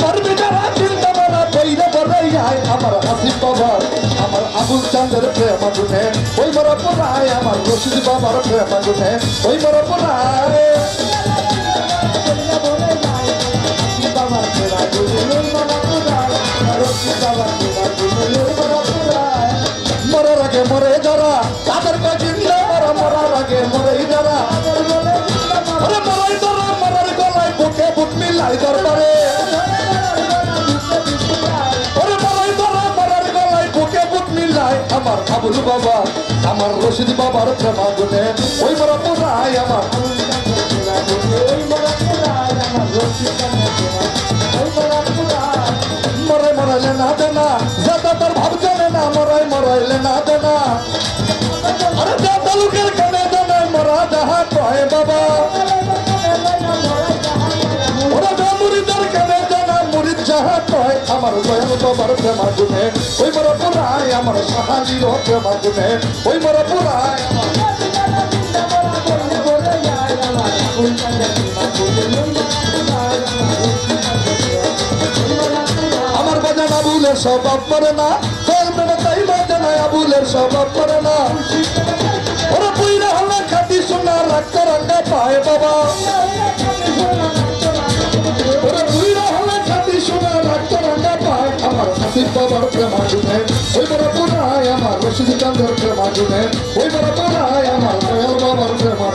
তার বিচারা চিন্তা বলা বইরে বলাই যায় আমার আসিফ বাবার আমার আবুল চাঁদের প্রেম আগুনে ওই বড় পোড়ায় আমার রশিদ বাবার প্রেম আগুনে ওই বড় পোড়ায় মরার আগে মরে যারা। তাদের কাছে মরা মরার আগে মরে যারা মরার গলায় বুকে বুক মিলাই দরবারে। মিলাই আমার আবুল বাবা, আমার রশিদ বাবার প্রেমা গোটে। ওই মরা পোড়ায় আমার। মরে মরাইলে না দেনা। যাতা তার ভাব জানে না মরাই মরাইলে না দেনা। যাহা কয় আমার দয়াল বাবার প্রেম আগুনে ওই মরা পোড়ায় আমার সাহাজির প্রেম আগুনে ওই মরা পোড়ায় আমার বাজান আবুলের স্বভাব করে না। তাই বাজান আবুলের স্বভাব করে না। বাবার প্রেমা গুনে ওই বড় পুরায় আমার রশিদ চান্দের প্রেমা গুনে ওই বড় পুরায় আমার বাবার প্রেমা